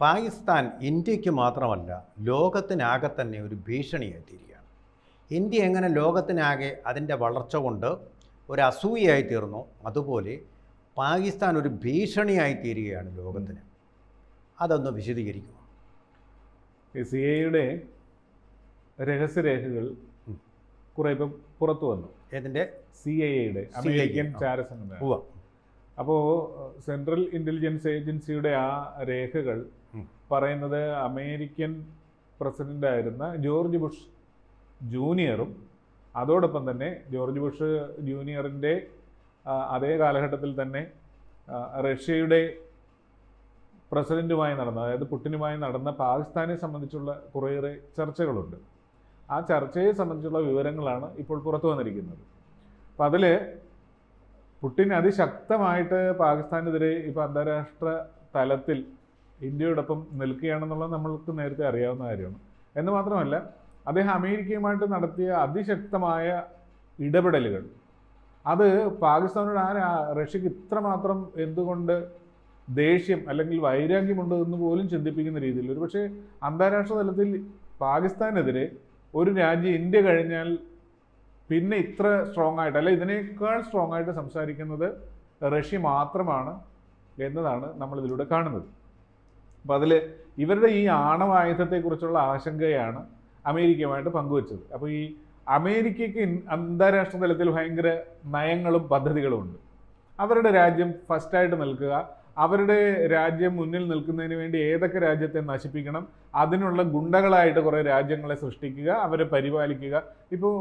പാകിസ്ഥാൻ ഇന്ത്യയ്ക്ക് മാത്രമല്ല ലോകത്തിനാകെ തന്നെ ഒരു ഭീഷണിയായി തീരുകയാണ് ഇന്ത്യ എങ്ങനെ ലോകത്തിനാകെ അതിന്റെ വളർച്ച കൊണ്ട് ഒരു അസൂയയായി തീർന്നു അതുപോലെ പാകിസ്ഥാൻ ഒരു ഭീഷണിയായി തീരുകയാണ് ലോകത്തിന്. അതൊന്ന് വിശദീകരിക്കുക സി എയുടെ രഹസ്യരേഖകൾ കുറേ ഇപ്പം പുറത്തു വന്നു. ഏതിന്റെ? സി എയുടെ അമേരിക്കൻ ചാരസംഘം ചാരസംഘടന. അപ്പോൾ സെൻട്രൽ ഇന്റലിജൻസ് ഏജൻസിയുടെ ആ രേഖകൾ. പറയുന്നത് അമേരിക്കൻ പ്രസിഡന്റായിരുന്ന ജോർജ് ബുഷ് ജൂനിയറും അതോടൊപ്പം തന്നെ ജോർജ് ബുഷ് ജൂനിയറിന്റെ അതേ കാലഘട്ടത്തിൽ തന്നെ റഷ്യയുടെ പ്രസിഡന്റുമായി നടന്ന അതായത് പുട്ടിനുമായി നടന്ന പാകിസ്ഥാനെ സംബന്ധിച്ചുള്ള കുറേയേറെ ചർച്ചകളുണ്ട് ആ ചർച്ചയെ സംബന്ധിച്ചുള്ള വിവരങ്ങളാണ് ഇപ്പോൾ പുറത്തു വന്നിരിക്കുന്നത് അപ്പം അതിൽ പുട്ടിൻ അതിശക്തമായിട്ട് പാകിസ്ഥാനെതിരെ ഇപ്പോൾ അന്താരാഷ്ട്ര തലത്തിൽ ഇന്ത്യയോടൊപ്പം നിൽക്കുകയാണെന്നുള്ളത് നമ്മൾക്ക് നേരത്തെ അറിയാവുന്ന കാര്യമാണ്. എന്ന് മാത്രമല്ല അദ്ദേഹം അമേരിക്കയുമായിട്ട് നടത്തിയ അതിശക്തമായ ഇടപെടലുകൾ. അത് പാകിസ്ഥാനോട് ആ റഷ്യക്ക് ഇത്രമാത്രം എന്തുകൊണ്ട് ദേഷ്യം അല്ലെങ്കിൽ വൈരാഗ്യമുണ്ട് എന്ന് പോലും ചിന്തിപ്പിക്കുന്ന രീതിയിൽ. ഒരു പക്ഷേ അന്താരാഷ്ട്ര തലത്തിൽ പാകിസ്ഥാനെതിരെ ഒരു രാജ്യം ഇന്ത്യ കഴിഞ്ഞാൽ പിന്നെ ഇത്ര സ്ട്രോങ് ആയിട്ട് അല്ലെ ഇതിനേക്കാൾ സ്ട്രോങ് ആയിട്ട് സംസാരിക്കുന്നത് റഷ്യ മാത്രമാണ് എന്നതാണ് നമ്മൾ ഇതിലൂടെ കാണുന്നത്. അപ്പം അതിൽ ഇവരുടെ ഈ ആണവായുധത്തെക്കുറിച്ചുള്ള ആശങ്കയാണ് അമേരിക്കയുമായിട്ട് പങ്കുവച്ചത്. അപ്പോൾ ഈ അമേരിക്കയ്ക്ക് അന്താരാഷ്ട്ര തലത്തിൽ ഭയങ്കര നയങ്ങളും പദ്ധതികളും ഉണ്ട് അവരുടെ രാജ്യം ഫസ്റ്റായിട്ട് നിൽക്കുക അവരുടെ രാജ്യം മുന്നിൽ നിൽക്കുന്നതിന് വേണ്ടി ഏതൊക്കെ രാജ്യത്തെ നശിപ്പിക്കണം അതിനുള്ള ഗുണ്ടകളായിട്ട് കുറേ രാജ്യങ്ങളെ സൃഷ്ടിക്കുക അവരെ പരിപാലിക്കുക. ഇപ്പോൾ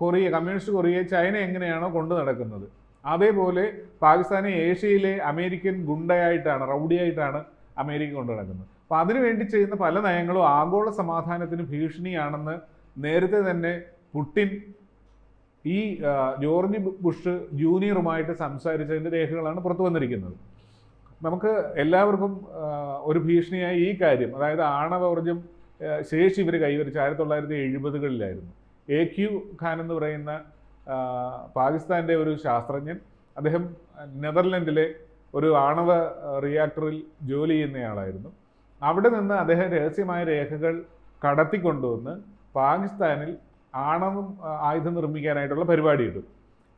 കൊറിയ കമ്മ്യൂണിസ്റ്റ് കൊറിയ ചൈന എങ്ങനെയാണോ കൊണ്ടു നടക്കുന്നത്. അതേപോലെ പാകിസ്ഥാനെ ഏഷ്യയിലെ അമേരിക്കൻ ഗുണ്ടയായിട്ടാണ് റൗഡിയായിട്ടാണ് അമേരിക്ക കൊണ്ടു നടക്കുന്നത്. അപ്പോൾ അതിനുവേണ്ടി ചെയ്യുന്ന പല നയങ്ങളും ആഗോള സമാധാനത്തിന് ഭീഷണിയാണെന്ന് നേരത്തെ തന്നെ പുട്ടിൻ ഈ ജോർജ് ബുഷ് ജൂനിയറുമായിട്ട് സംസാരിച്ചതിന്റെ രേഖകളാണ് പുറത്തു വന്നിരിക്കുന്നത്. നമുക്ക് എല്ലാവർക്കും ഒരു ഭീഷണിയായ ഈ കാര്യം അതായത് ആണവോർജം ആ, ശേഷി ഇവർ കൈവരിച്ച ആയിരത്തി തൊള്ളായിരത്തി എഴുപതുകളിലായിരുന്നു എ ക്യു ഖാൻ എന്ന് പറയുന്ന പാകിസ്ഥാന്റെ ഒരു ശാസ്ത്രജ്ഞൻ അദ്ദേഹം നെതർലൻഡിലെ ഒരു ആണവ റിയാക്ടറിൽ ജോലി ചെയ്യുന്നയാളായിരുന്നു. അവിടെ നിന്ന് അദ്ദേഹം രഹസ്യമായ രേഖകൾ കടത്തിക്കൊണ്ടുവന്ന് പാകിസ്ഥാനിൽ ആണവം ആയുധം നിർമ്മിക്കാനായിട്ടുള്ള പരിപാടി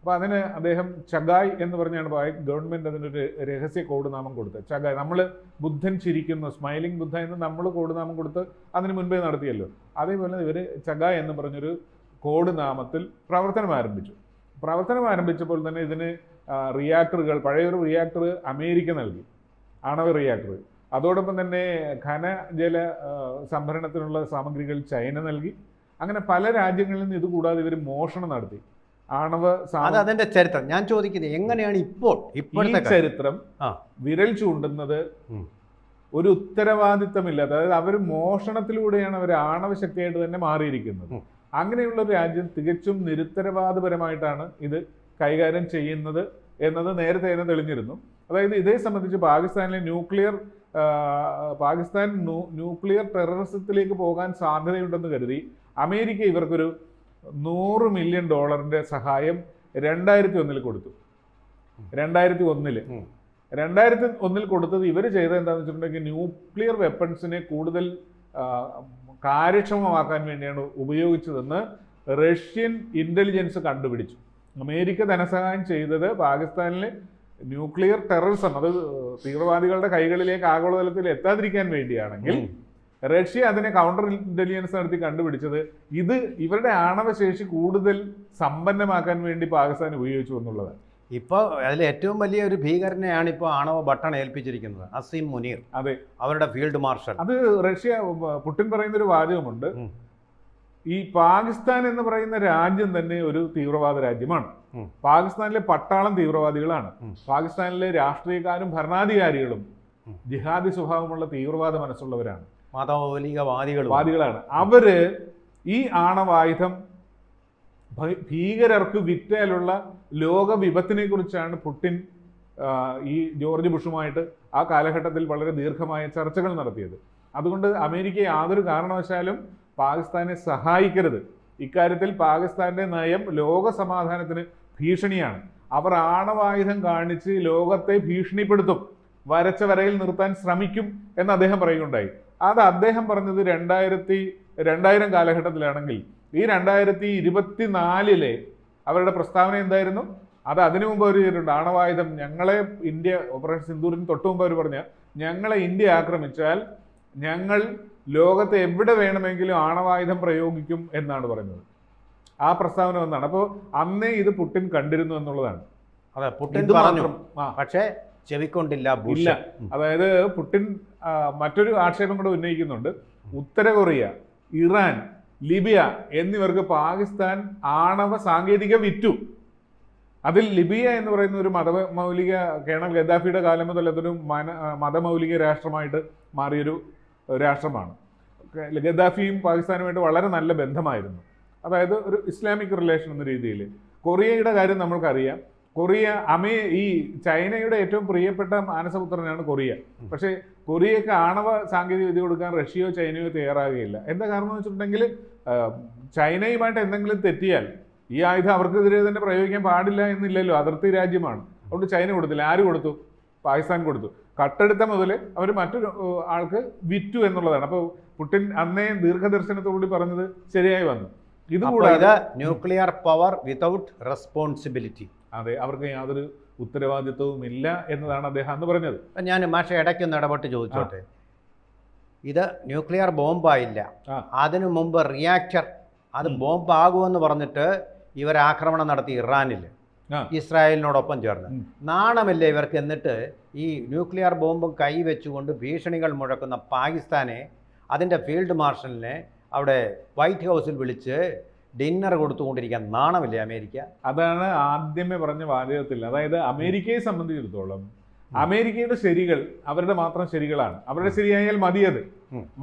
അപ്പോൾ അതിന് അദ്ദേഹം ചഗായ് എന്ന് പറഞ്ഞാണ് ഗവൺമെന്റ് അതിനൊരു രഹസ്യ കോഡ് നാമം കൊടുത്തത്. ചഗായ്. നമ്മൾ ബുദ്ധൻ ചിരിക്കുന്ന സ്മൈലിംഗ് ബുദ്ധ എന്ന് നമ്മൾ കോഡ് നാമം കൊടുത്ത് അതിന് മുൻപേ നടത്തിയല്ലോ. അതേപോലെ ഇവർ ചഗായ് എന്ന് പറഞ്ഞൊരു കോഡ് നാമത്തിൽ പ്രവർത്തനം ആരംഭിച്ചു. പ്രവർത്തനം ആരംഭിച്ചപ്പോൾ തന്നെ ഇതിന് റിയാക്ടറുകൾ പഴയൊരു റിയാക്ടർ അമേരിക്ക നൽകി. ആണവ റിയാക്ടർ അതോടൊപ്പം തന്നെ ഖനജല ജല സംഭരണത്തിനുള്ള സാമഗ്രികൾ ചൈന നൽകി. അങ്ങനെ പല രാജ്യങ്ങളിൽ നിന്ന് ഇത് കൂടാതെ ഇവർ മോഷണം നടത്തി. ആണവ അത് അതിന്റെ ചരിത്രം. ഞാൻ ചോദിക്കുന്നത് എങ്ങനെയാണ് ഇപ്പോൾ ഇപ്പോഴത്തെ ചരിത്രം. വിരൽ ചൂണ്ടുന്നത് ഒരു ഉത്തരവാദിത്തമില്ലാത്ത അതായത് അവർ മോഷണത്തിലൂടെയാണ് അവർ ആണവ ശക്തിയായിട്ട് തന്നെ മാറിയിരിക്കുന്നത്. അങ്ങനെയുള്ള ഒരു രാജ്യം തികച്ചും നിരുത്തരവാദപരമായിട്ടാണ് ഇത് കൈകാര്യം ചെയ്യുന്നത് എന്നത് നേരത്തെ തന്നെ തെളിഞ്ഞിരുന്നു. അതായത് ഇതേ സംബന്ധിച്ച് പാകിസ്ഥാനിലെ ന്യൂക്ലിയർ പാകിസ്ഥാൻ ന്യൂക്ലിയർ ടെററിസത്തിലേക്ക് പോകാൻ സാധ്യതയുണ്ടെന്ന് കരുതി അമേരിക്ക ഇവർക്കൊരു നൂറ് മില്യൺ ഡോളറിന്റെ സഹായം രണ്ടായിരത്തി ഒന്നിൽ കൊടുത്തു രണ്ടായിരത്തി ഒന്നിൽ. രണ്ടായിരത്തി ഒന്നിൽ കൊടുത്തത് ഇവർ ചെയ്തത് എന്താണെന്ന് വെച്ചിട്ടുണ്ടെങ്കിൽ ന്യൂക്ലിയർ വെപ്പൺസിനെ കൂടുതൽ കാര്യക്ഷമമാക്കാൻ വേണ്ടിയാണ് ഉപയോഗിച്ചതെന്ന് റഷ്യൻ ഇന്റലിജൻസ് കണ്ടുപിടിച്ചു അമേരിക്ക ധനസഹായം ചെയ്തത് പാകിസ്ഥാനിലെ ന്യൂക്ലിയർ ടെററിസം അത് തീവ്രവാദികളുടെ കൈകളിലേക്ക് ആഗോളതലത്തിൽ എത്താതിരിക്കാൻ വേണ്ടിയാണെങ്കിൽ. റഷ്യ അതിനെ കൗണ്ടർ ഇന്റലിജൻസ് നടത്തി കണ്ടുപിടിച്ചത് ഇത് ഇവരുടെ ആണവശേഷി കൂടുതൽ സമ്പന്നമാക്കാൻ വേണ്ടി പാകിസ്ഥാൻ ഉപയോഗിച്ചു എന്നുള്ളതാണ്. ഇപ്പോൾ അതിൽ ഏറ്റവും വലിയ ഒരു ഭീകരനെയാണ് ഇപ്പോൾ ആണവ ബട്ടൺ ഏൽപ്പിച്ചിരിക്കുന്നത് അസീം മുനീർ. അതെ. അവരുടെ ഫീൽഡ് മാർഷൽ. അത് റഷ്യ പുട്ടിൻ പറയുന്ന ഒരു വാചകമുണ്ട് ഈ പാകിസ്ഥാൻ എന്ന് പറയുന്ന രാജ്യം തന്നെ ഒരു തീവ്രവാദ രാജ്യമാണ്. പാകിസ്ഥാനിലെ പട്ടാളം തീവ്രവാദികളാണ്. പാകിസ്ഥാനിലെ രാഷ്ട്രീയക്കാരും ഭരണാധികാരികളും ജിഹാദി സ്വഭാവമുള്ള തീവ്രവാദ മനസ്സുള്ളവരാണ്. മതമൗലികവാദികളും. വാദികളാണ്. അവർ ഈ ആണവായുധം ഭീകരർക്ക് വിറ്റാലുള്ള ലോക വിപത്തിനെ കുറിച്ചാണ് പുട്ടിൻ ഈ ജോർജ് ബുഷുമായിട്ട് ആ കാലഘട്ടത്തിൽ വളരെ ദീർഘമായ ചർച്ചകൾ നടത്തിയത്. അതുകൊണ്ട് അമേരിക്ക യാതൊരു കാരണവശാലും പാകിസ്ഥാനെ സഹായിക്കരുത്. ഇക്കാര്യത്തിൽ പാകിസ്ഥാന്റെ നയം ലോക സമാധാനത്തിന് ഭീഷണിയാണ്. അവർ ആണവായുധം കാണിച്ച് ലോകത്തെ ഭീഷണിപ്പെടുത്തും. വരച്ച വരയിൽ നിർത്താൻ ശ്രമിക്കും എന്ന് അദ്ദേഹം പറയുകയുണ്ടായി. അത് അദ്ദേഹം പറഞ്ഞത് രണ്ടായിരത്തി രണ്ടായിരം കാലഘട്ടത്തിലാണെങ്കിൽ ഈ രണ്ടായിരത്തി ഇരുപത്തിനാലിലെ അവരുടെ പ്രസ്താവന എന്തായിരുന്നു? അത് അതിനു മുമ്പ് അവർ ചെയ്തിട്ടുണ്ട്. ആണവായുധം ഞങ്ങളെ ഇന്ത്യ ഓപ്പറേഷൻ സിന്ദൂരിന് തൊട്ടു മുമ്പ് അവർ പറഞ്ഞ ഞങ്ങളെ ഇന്ത്യ ആക്രമിച്ചാൽ ഞങ്ങൾ ലോകത്ത് എവിടെ വേണമെങ്കിലും ആണവായുധം പ്രയോഗിക്കും എന്നാണ് പറയുന്നത്. ആ പ്രസ്താവന വന്നാണ് അപ്പോൾ അന്നേ ഇത് പുട്ടിൻ കണ്ടിരുന്നു എന്നുള്ളതാണ്. അതെ പുട്ടിൻ പറഞ്ഞു. പക്ഷേ ചെവിക്കൊണ്ടില്ല ഇല്ല. അതായത് പുടിൻ ആ, മറ്റൊരു ആക്ഷേപം കൂടെ ഉന്നയിക്കുന്നുണ്ട്. ഉത്തര കൊറിയ ഇറാൻ ലിബിയ എന്നിവർക്ക് പാകിസ്ഥാൻ ആണവ സാങ്കേതിക വിറ്റു. അതിൽ ലിബിയ എന്ന് പറയുന്ന ഒരു മതമൗലിക കേണൽ ഗദ്ദാഫിയുടെ കാലം മുതൽ അതൊരു മന മതമൗലിക രാഷ്ട്രമായിട്ട് മാറിയൊരു രാഷ്ട്രമാണ്. ഗദ്ദാഫിയും പാകിസ്ഥാനുമായിട്ട് വളരെ നല്ല ബന്ധമായിരുന്നു. അതായത് ഒരു ഇസ്ലാമിക് റിലേഷൻ എന്ന രീതിയിൽ. കൊറിയയുടെ കാര്യം നമ്മൾക്കറിയാം. കൊറിയ അമേ ഈ ചൈനയുടെ ഏറ്റവും പ്രിയപ്പെട്ട മാനസപുത്രനാണ് കൊറിയ. പക്ഷേ കൊറിയക്ക് ആണവ സാങ്കേതിക വിദ്യ കൊടുക്കാൻ റഷ്യയോ ചൈനയോ തയ്യാറാകുകയില്ല. എന്താ കാരണം എന്ന് വെച്ചിട്ടുണ്ടെങ്കിൽ ചൈനയുമായിട്ട് എന്തെങ്കിലും തെറ്റിയാൽ ഈ ആയുധം അവർക്കെതിരെ തന്നെ പ്രയോഗിക്കാൻ പാടില്ല എന്നില്ലല്ലോ. അതിർത്തി രാജ്യമാണ്. അതുകൊണ്ട് ചൈന കൊടുത്തില്ല. ആര് കൊടുത്തു? പാകിസ്ഥാൻ കൊടുത്തു. കട്ടെടുത്ത മുതൽ അവർ മറ്റൊരു ആൾക്ക് വിറ്റു എന്നുള്ളതാണ്. അപ്പോൾ പുട്ടിൻ അന്നേ ദീർഘദർശനത്തോടുകൂടി പറഞ്ഞത് ശരിയായി വന്നു. ഇതുകൂടാതെ ഇത് ന്യൂക്ലിയർ പവർ വിതൗട്ട് റെസ്പോൺസിബിലിറ്റി അതെ അവർക്ക് യാതൊരു ഉത്തരവാദിത്വവും ഇല്ല എന്നതാണ് അദ്ദേഹം അന്ന് പറഞ്ഞത് ഞാൻ മാഷ ഇടയ്ക്കൊന്ന് ഇടപെട്ട് ചോദിച്ചോട്ടെ ഇത് ന്യൂക്ലിയർ ബോംബായില്ല. അതിനു മുമ്പ് റിയാക്ടർ അത്. ബോംബാകുമെന്ന് പറഞ്ഞിട്ട് ഇവർ ആക്രമണം നടത്തി ഇറാനിൽ. ഇസ്രായേലിനോടൊപ്പം ചേർന്ന്. നാണമില്ലേ ഇവർക്ക് എന്നിട്ട് ഈ ന്യൂക്ലിയർ ബോംബും കൈവച്ചുകൊണ്ട് ഭീഷണികൾ മുഴക്കുന്ന പാകിസ്ഥാനെ അതിന്റെ ഫീൽഡ് മാർഷലിനെ അവിടെ വൈറ്റ് ഹൗസിൽ വിളിച്ച് ഡിന്നർ കൊടുത്തുകൊണ്ടിരിക്കാൻ നാണമില്ലേ അമേരിക്ക? അതാണ് ആദ്യമേ പറഞ്ഞ വാചകത്തിൽ. അതായത് അമേരിക്കയെ സംബന്ധിച്ചിടത്തോളം അമേരിക്കയുടെ ശരികൾ അവരുടെ മാത്രം ശരികളാണ്. അവരുടെ ശരിയായാൽ മതി അത്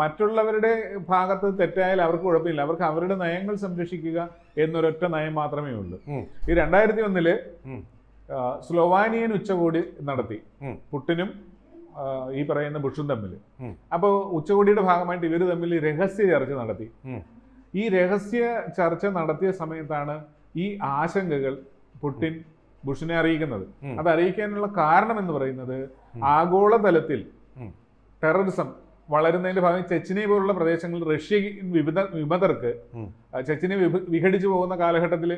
മറ്റുള്ളവരുടെ ഭാഗത്ത് തെറ്റായാൽ അവർക്ക് കുഴപ്പമില്ല. അവർക്ക് അവരുടെ നയങ്ങൾ സംരക്ഷിക്കുക എന്നൊരൊറ്റ നയം മാത്രമേ ഉള്ളൂ. ഈ രണ്ടായിരത്തി ഒന്നിൽ സ്ലോവാനിയൻ ഉച്ചകോടി നടത്തി. പുട്ടിനും ഈ പറയുന്ന ബുഷും തമ്മിൽ. അപ്പോൾ ഉച്ചകോടിയുടെ ഭാഗമായിട്ട് ഇവർ തമ്മിൽ രഹസ്യ ചർച്ച നടത്തി. ഈ രഹസ്യ ചർച്ച നടത്തിയ സമയത്താണ് ഈ ആശങ്കകൾ പുടിൻ ബുഷിനെ അറിയിക്കുന്നത്. അത് അറിയിക്കാനുള്ള കാരണം എന്ന് പറയുന്നത്. ആഗോളതലത്തിൽ ടെററിസം വളരുന്നതിന്റെ ഭാഗം ചെച്ചിനെ പോലുള്ള പ്രദേശങ്ങളിൽ റഷ്യ വിമത വിമതർക്ക് ചെച്ചിനെ വിഘടിച്ചു പോകുന്ന കാലഘട്ടത്തിൽ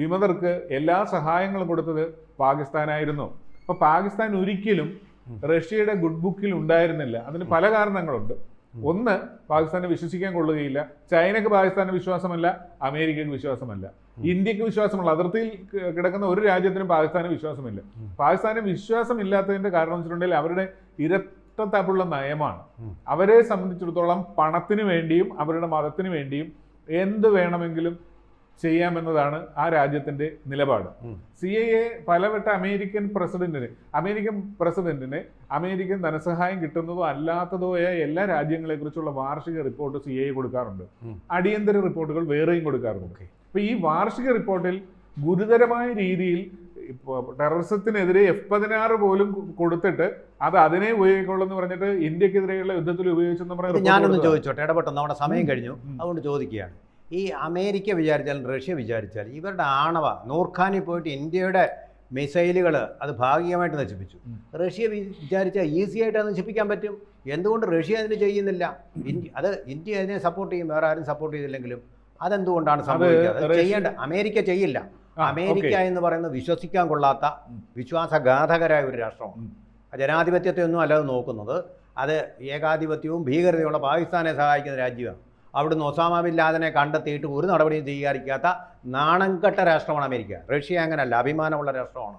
വിമതർക്ക് എല്ലാ സഹായങ്ങളും കൊടുത്തത് പാകിസ്ഥാനായിരുന്നു. അപ്പൊ പാകിസ്ഥാൻ ഒരിക്കലും റഷ്യയുടെ ഗുഡ് ബുക്കിൽ ഉണ്ടായിരുന്നില്ല. അതിന് പല കാരണങ്ങളുണ്ട്. ഒന്ന് പാകിസ്ഥാനെ വിശ്വസിക്കാൻ കൊള്ളുകയില്ല ചൈനക്ക് പാകിസ്ഥാന് വിശ്വാസമല്ല അമേരിക്കക്ക് വിശ്വാസമല്ല. ഇന്ത്യയ്ക്ക് വിശ്വാസമുള്ള അതിർത്തിയിൽ കിടക്കുന്ന ഒരു രാജ്യത്തിനും പാകിസ്ഥാന് വിശ്വാസമില്ല. പാകിസ്ഥാന് വിശ്വാസമില്ലാത്തതിന്റെ കാരണം വെച്ചിട്ടുണ്ടെങ്കിൽ അവരുടെ ഇരട്ടത്താപ്പുള്ള നയമാണ്. അവരെ സംബന്ധിച്ചിടത്തോളം പണത്തിന് വേണ്ടിയും അവരുടെ മതത്തിന് വേണ്ടിയും എന്ത് വേണമെങ്കിലും ചെയ്യാമെന്നതാണ് ആ രാജ്യത്തിന്റെ നിലപാട്. സി ഐ എ പലവട്ട അമേരിക്കൻ പ്രസിഡന്റിന് അമേരിക്കൻ പ്രസിഡന്റിന് അമേരിക്കൻ ധനസഹായം കിട്ടുന്നതോ അല്ലാത്തതോ ആയ എല്ലാ രാജ്യങ്ങളെ കുറിച്ചുള്ള വാർഷിക റിപ്പോർട്ട് സി ഐ കൊടുക്കാറുണ്ട് അടിയന്തര റിപ്പോർട്ടുകൾ വേറെയും കൊടുക്കാറുണ്ട്. അപ്പോൾ അപ്പൊ ഈ വാർഷിക റിപ്പോർട്ടിൽ ഗുരുതരമായ രീതിയിൽ ഇപ്പോൾ ടെററിസത്തിനെതിരെ എഫ് പതിനാറ് പോലും കൊടുത്തിട്ട് അത് അതിനെ ഉപയോഗിക്കുള്ളൂ എന്ന് പറഞ്ഞിട്ട് ഇന്ത്യക്കെതിരെയുള്ള യുദ്ധത്തിൽ ഉപയോഗിച്ചെന്ന് പറഞ്ഞു ഞാനൊന്ന്. ചോദിച്ചോട്ടെ ഇടപെട്ടെന്ന് നമ്മുടെ സമയം കഴിഞ്ഞു. അതുകൊണ്ട് ചോദിക്കുകയാണ്. ഈ അമേരിക്ക വിചാരിച്ചാലും റഷ്യ വിചാരിച്ചാലും ഇവരുടെ ആണവ നൂർഖാനിൽ പോയിട്ട് ഇന്ത്യയുടെ മിസൈലുകൾ അത് ഭാഗികമായിട്ട് നശിപ്പിച്ചു. റഷ്യ വിചാരിച്ചാൽ ഈസി ആയിട്ട് അത് നശിപ്പിക്കാൻ പറ്റും. എന്തുകൊണ്ട് റഷ്യ അതിന് ചെയ്യുന്നില്ല? ഇന്ത്യ അത് ഇന്ത്യ അതിനെ സപ്പോർട്ട് ചെയ്യും വേറെ ആരും സപ്പോർട്ട് ചെയ്തില്ലെങ്കിലും അതെന്തുകൊണ്ടാണ് സംഭവിക്കുന്നത് ചെയ്യേണ്ട അമേരിക്ക ചെയ്യില്ല. അമേരിക്ക എന്ന് പറയുന്നത് വിശ്വസിക്കാൻ കൊള്ളാത്ത. വിശ്വാസഘാതകരായ ഒരു രാഷ്ട്രമാണ്. ജനാധിപത്യത്തെ ഒന്നും അല്ലാതെ നോക്കുന്നത് അത് ഏകാധിപത്യവും ഭീകരതയുള്ള പാകിസ്ഥാനെ സഹായിക്കുന്ന രാജ്യമാണ്. അവിടുന്ന് ഒസാമ ബിൻ ലാദനെ കണ്ടെത്തിയിട്ട് ഒരു നടപടിയും സ്വീകരിക്കാത്ത നാണംകെട്ട രാഷ്ട്രമാണ് അമേരിക്ക. റഷ്യ അങ്ങനല്ല അഭിമാനമുള്ള രാഷ്ട്രമാണ്.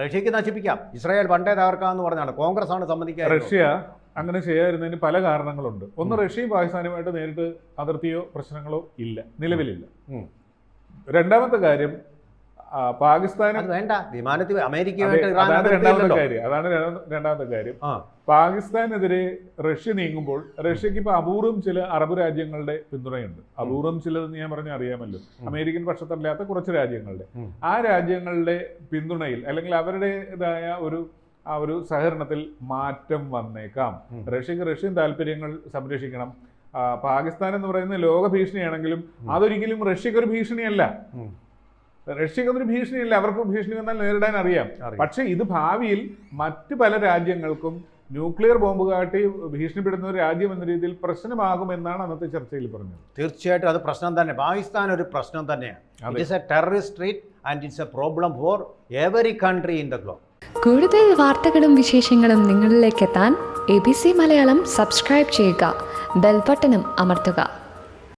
റഷ്യക്ക് നശിപ്പിക്കാം. ഇസ്രായേൽ പണ്ടേ തകർക്കാമെന്ന് പറഞ്ഞാണ്. കോൺഗ്രസ് ആണ് സമ്മതിക്കുക റഷ്യ അങ്ങനെ ചെയ്യാതിരുന്നതിന് പല കാരണങ്ങളുണ്ട്. ഒന്ന് റഷ്യയും പാകിസ്ഥാനുമായിട്ട് നേരിട്ട് അതിർത്തിയോ പ്രശ്നങ്ങളോ ഇല്ല. നിലവിലില്ല. രണ്ടാമത്തെ കാര്യം ആ, പാകിസ്ഥാനും വേണ്ട. വിമാനത്തിൽ അമേരിക്കയുമായിട്ട് അതാണ് രണ്ടാമത്തെ കാര്യം. അതാണ് രണ്ടാമത്തെ- കാര്യം. പാകിസ്ഥാനെതിരെ റഷ്യ നീങ്ങുമ്പോൾ റഷ്യക്ക് ഇപ്പൊ അപൂർവം ചില അറബ് രാജ്യങ്ങളുടെ പിന്തുണയുണ്ട്. അപൂർവം ചിലതെന്ന് ഞാൻ പറഞ്ഞ അറിയാമല്ലോ. അമേരിക്കൻ പക്ഷത്തല്ലാത്ത കുറച്ച് രാജ്യങ്ങളുടെ. ആ രാജ്യങ്ങളുടെ പിന്തുണയിൽ അല്ലെങ്കിൽ അവരുടേതായ ഒരു ആ ഒരു സഹകരണത്തിൽ മാറ്റം വന്നേക്കാം. റഷ്യക്ക് റഷ്യൻ താല്പര്യങ്ങൾ സംരക്ഷിക്കണം. പാകിസ്ഥാൻ എന്ന് പറയുന്ന ലോക ഭീഷണിയാണെങ്കിലും. അതൊരിക്കലും റഷ്യക്ക് ഒരു ഭീഷണിയല്ല. ഉം. ഒരു ഭീഷണിയില്ല. അവർക്ക് ഭീഷണി വന്നാൽ നേരിടാൻ അറിയാം. പക്ഷെ ഇത് ഭാവിയിൽ മറ്റ് പല രാജ്യങ്ങൾക്കും ന്യൂക്ലിയർ ബോംബ് കാട്ടി ഭീഷണിപ്പെടുന്ന ഒരു രാജ്യം എന്ന രീതിയിൽ പ്രശ്നമാകുമെന്നാണ് അന്നത്തെ ചർച്ചയിൽ പറഞ്ഞത്. തീർച്ചയായിട്ടും അത് പ്രശ്നം തന്നെ. പാകിസ്ഥാൻ ഒരു പ്രശ്നം തന്നെയാണ്. അതെ. It is a terrorist and it's a problem for every country in the globe കൂടുതൽ വാർത്തകളും വിശേഷങ്ങളും നിങ്ങളിലേക്ക് എത്താൻ A B C Malayalam subscribe ചെയ്യുക. ബെൽബട്ടനും അമർത്തുക.